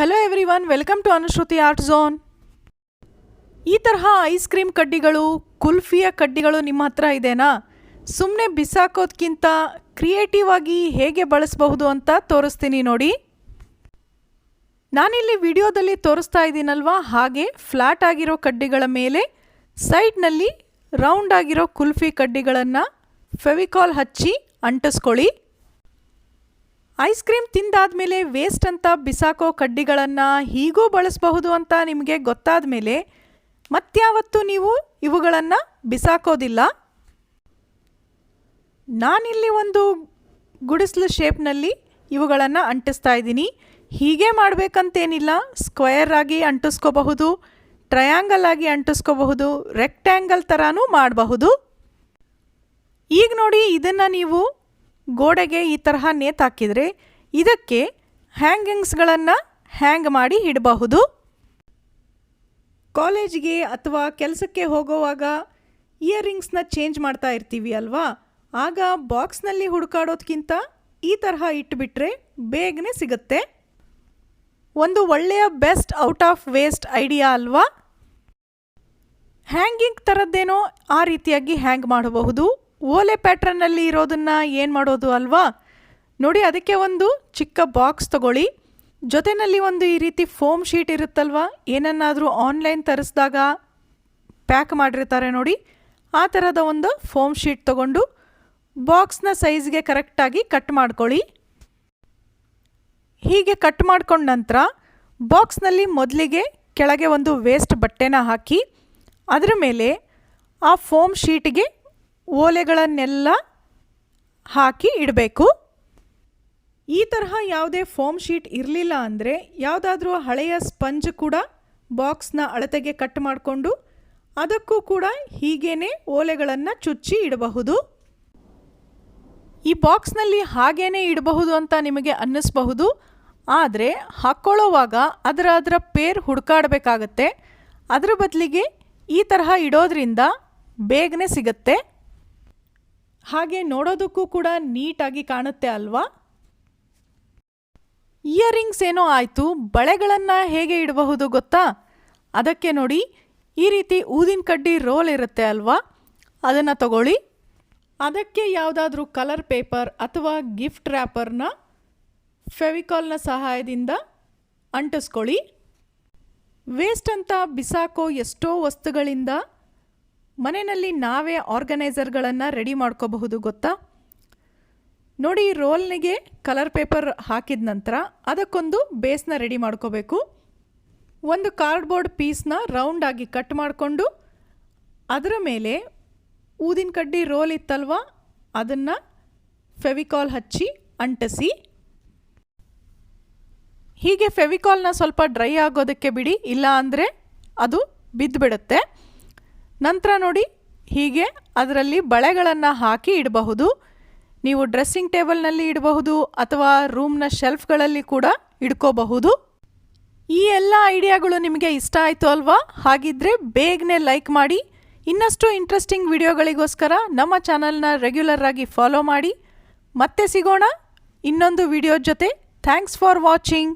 Hello everyone welcome to Anushruti art zone ಈ ತರಹ ice cream ಕಡ್ಡಿಗಳು, ಕುಲ್ಫಿಯ ಕಡ್ಡಿಗಳು ನಿಮ್ಮ ಹತ್ರ ಇದೆನಾ? ಸುಮ್ಮನೆ ಬಿಸಾಕೋದ್ಕಿಂತ ಕ್ರಿಯೇಟಿವ್ ಆಗಿ ಹೇಗೆ ಬಳಸಬಹುದು ಅಂತ ತೋರಿಸ್ತೀನಿ ನೋಡಿ. ನಾನಿಲ್ಲಿ ವಿಡಿಯೋದಲ್ಲಿ ತೋರಿಸ್ತಾ ಇದ್ದೀನಲ್ವಾ? ಹಾಗೆ ಫ್ಲ್ಯಾಟ್ ಆಗಿರೋ ಕಡ್ಡಿಗಳ ಮೇಲೆ ಸೈಡ್ನಲ್ಲಿ ರೌಂಡ್ ಆಗಿರೋ ಕುಲ್ಫಿ ಕಡ್ಡಿಗಳನ್ನು ಫೆವಿಕಾಲ್ ಹಚ್ಚಿ ಅಂಟಿಸ್ಕೊಳ್ಳಿ. ಐಸ್ ಕ್ರೀಮ್ ತಿಂದಾದ್ಮೇಲೆ ವೇಸ್ಟ್ ಅಂತ ಬಿಸಾಕೋ ಕಡ್ಡಿಗಳನ್ನು ಹೀಗೂ ಬಳಸಬಹುದು ಅಂತ ನಿಮಗೆ ಗೊತ್ತಾದ ಮೇಲೆ ಮತ್ಯಾವತ್ತು ನೀವು ಇವುಗಳನ್ನು ಬಿಸಾಕೋದಿಲ್ಲ. ನಾನಿಲ್ಲಿ ಒಂದು ಗುಡಿಸ್ಲು ಶೇಪ್ನಲ್ಲಿ ಇವುಗಳನ್ನು ಅಂಟಿಸ್ತಾ ಇದ್ದೀನಿ. ಹೀಗೆ ಮಾಡಬೇಕಂತೇನಿಲ್ಲ. ಸ್ಕ್ವಯರ್ ಆಗಿ ಅಂಟಿಸ್ಕೋಬಹುದು ಟ್ರಯಾಂಗಲ್ ಆಗಿ ಅಂಟಿಸ್ಕೋಬಹುದು ರೆಕ್ಟ್ಯಾಂಗಲ್ ಥರನೂ ಮಾಡಬಹುದು. ಈಗ ನೋಡಿ ಇದನ್ನು ನೀವು ಗೋಡೆಗೆ ಈ ತರಹ ನೇತಾಕಿದರೆ ಇದಕ್ಕೆ ಹ್ಯಾಂಗಿಂಗ್ಸ್ಗಳನ್ನು ಹ್ಯಾಂಗ್ ಮಾಡಿ ಇಡಬಹುದು? ಕಾಲೇಜಿಗೆ ಅಥವಾ ಕೆಲಸಕ್ಕೆ ಹೋಗೋವಾಗ ಇಯರಿಂಗ್ಸ್ನ ಚೇಂಜ್ ಮಾಡ್ತಾ ಇರ್ತೀವಿ ಅಲ್ವಾ? ಆಗ ಬಾಕ್ಸ್ನಲ್ಲಿ ಹುಡುಕಾಡೋದಕ್ಕಿಂತ ಈ ತರಹ ಇಟ್ಬಿಟ್ರೆ ಬೇಗನೆ ಸಿಗುತ್ತೆ. ಒಂದು ಒಳ್ಳೆಯ best out of waste idea ಅಲ್ವಾ? ಹ್ಯಾಂಗಿಂಗ್ ಥರದ್ದೇನೋ ಆ ರೀತಿಯಾಗಿ ಹ್ಯಾಂಗ್ ಮಾಡಬಹುದು. ಓಲೆ ಪ್ಯಾಟ್ರನ್ನಲ್ಲಿ ಇರೋದನ್ನು ಏನು ಮಾಡೋದು ಅಲ್ವಾ? ನೋಡಿ, ಅದಕ್ಕೆ ಒಂದು ಚಿಕ್ಕ ಬಾಕ್ಸ್ ತಗೊಳ್ಳಿ. ಜೊತೆಯಲ್ಲಿ ಒಂದು ಈ ರೀತಿ ಫೋಮ್ ಶೀಟ್ ಇರುತ್ತಲ್ವಾ? ಏನನ್ನಾದರೂ ಆನ್ಲೈನ್ ತರಿಸಿದಾಗ ಪ್ಯಾಕ್ ಮಾಡಿರ್ತಾರೆ ನೋಡಿ. ಆ ಥರದ ಒಂದು ಫೋಮ್ ಶೀಟ್ ತಗೊಂಡು ಬಾಕ್ಸ್ನ ಸೈಜ್ಗೆ ಕರೆಕ್ಟಾಗಿ ಕಟ್ ಮಾಡ್ಕೊಳ್ಳಿ. ಹೀಗೆ ಕಟ್ ಮಾಡ್ಕೊಂಡ ನಂತರ ಬಾಕ್ಸ್ನಲ್ಲಿ ಮೊದಲಿಗೆ ಕೆಳಗೆ ಒಂದು ವೇಸ್ಟ್ ಬಟ್ಟೆನ ಹಾಕಿ, ಅದರ ಮೇಲೆ ಆ ಫೋಮ್ ಶೀಟ್ಗೆ ಓಲೆಗಳನ್ನೆಲ್ಲ ಹಾಕಿ ಇಡಬೇಕು. ಈ ತರಹ ಯಾವುದೇ ಫೋಮ್ ಶೀಟ್ ಇರಲಿಲ್ಲ ಅಂದರೆ ಯಾವುದಾದ್ರೂ ಹಳೆಯ ಸ್ಪಂಜ್ ಕೂಡ ಬಾಕ್ಸ್ನ ಅಳತೆಗೆ ಕಟ್ ಮಾಡಿಕೊಂಡು ಅದಕ್ಕೂ ಕೂಡ ಹೀಗೇನೆ ಓಲೆಗಳನ್ನು ಚುಚ್ಚಿ ಇಡಬಹುದು. ಈ ಬಾಕ್ಸ್ನಲ್ಲಿ ಹಾಗೇನೆ ಇಡಬಹುದು ಅಂತ ನಿಮಗೆ ಅನ್ನಿಸ್ಬಹುದು. ಆದರೆ ಹಾಕ್ಕೊಳ್ಳೋವಾಗ ಅದರ ಅದರ ಪೇರ್ ಹುಡುಕಾಡಬೇಕಾಗತ್ತೆ. ಅದರ ಬದಲಿಗೆ ಈ ತರಹ ಇಡೋದ್ರಿಂದ ಬೇಗನೆ ಸಿಗುತ್ತೆ. ಹಾಗೆ ನೋಡೋದಕ್ಕೂ ಕೂಡ ನೀಟಾಗಿ ಕಾಣುತ್ತೆ ಅಲ್ವಾ? ಇಯರಿಂಗ್ಸ್ ಏನೋ ಆಯಿತು. ಬಳೆಗಳನ್ನು ಹೇಗೆ ಇಡಬಹುದು ಗೊತ್ತಾ? ಅದಕ್ಕೆ ನೋಡಿ, ಈ ರೀತಿ ಊದಿನ ಕಡ್ಡಿ ರೋಲ್ ಇರುತ್ತೆ ಅಲ್ವಾ? ಅದನ್ನು ತಗೊಳ್ಳಿ. ಅದಕ್ಕೆ ಯಾವುದಾದ್ರೂ ಕಲರ್ ಪೇಪರ್ ಅಥವಾ ಗಿಫ್ಟ್ ರ್ಯಾಪರ್ನ, ಫೆವಿಕಾಲ್ನ ಸಹಾಯದಿಂದ ಅಂಟಿಸ್ಕೊಳ್ಳಿ. ವೇಸ್ಟ್ ಅಂತ ಬಿಸಾಕೋ ಎಷ್ಟೋ ವಸ್ತುಗಳಿಂದ ಮನೆಯಲ್ಲಿ ನಾವೇ ಆರ್ಗನೈಸರ್ಗಳನ್ನು ರೆಡಿ ಮಾಡ್ಕೋಬಹುದು ಗೊತ್ತಾ? ನೋಡಿ, ರೋಲ್ನಿಗೆ ಕಲರ್ ಪೇಪರ್ ಹಾಕಿದ ನಂತರ ಅದಕ್ಕೊಂದು ಬೇಸ್ನ ರೆಡಿ ಮಾಡ್ಕೋಬೇಕು. ಒಂದು ಕಾರ್ಡ್ಬೋರ್ಡ್ ಪೀಸ್ನ ರೌಂಡಾಗಿ ಕಟ್ ಮಾಡಿಕೊಂಡು ಅದರ ಮೇಲೆ ಊದಿನ ಕಡ್ಡಿ ರೋಲ್ ಇತ್ತಲ್ವ? ಅದನ್ನು ಫೆವಿಕಾಲ್ ಹಚ್ಚಿ, ಅಂಟಿಸಿ. ಹೀಗೆ ಫೆವಿಕಾಲ್ನ ಸ್ವಲ್ಪ ಡ್ರೈ ಆಗೋದಕ್ಕೆ ಬಿಡಿ, ಇಲ್ಲ ಅಂದರೆ ಅದು ಬಿದ್ದುಬಿಡುತ್ತೆ ನಂತರ ನೋಡಿ, ಹೀಗೆ ಅದರಲ್ಲಿ ಬಳೆಗಳನ್ನು ಹಾಕಿ ಇಡಬಹುದು. ನೀವು ಡ್ರೆಸ್ಸಿಂಗ್ ಟೇಬಲ್ನಲ್ಲಿ ಇಡಬಹುದು ಅಥವಾ ರೂಮ್ನ ಶೆಲ್ಫ್ಗಳಲ್ಲಿ ಕೂಡ ಇಡ್ಕೋಬಹುದು. ಈ ಎಲ್ಲ ಐಡಿಯಾಗಳು ನಿಮಗೆ ಇಷ್ಟ ಆಯಿತು ಅಲ್ವಾ? ಹಾಗಿದ್ರೆ ಬೇಗನೆ ಲೈಕ್ ಮಾಡಿ. ಇನ್ನಷ್ಟು ಇಂಟ್ರೆಸ್ಟಿಂಗ್ ವಿಡಿಯೋಗಳಿಗೋಸ್ಕರ ನಮ್ಮ ಚಾನಲ್ನ ರೆಗ್ಯುಲರ್ ಆಗಿ ಫಾಲೋ ಮಾಡಿ. ಮತ್ತೆ ಸಿಗೋಣ ಇನ್ನೊಂದು ವಿಡಿಯೋ ಜೊತೆ. Thanks for watching.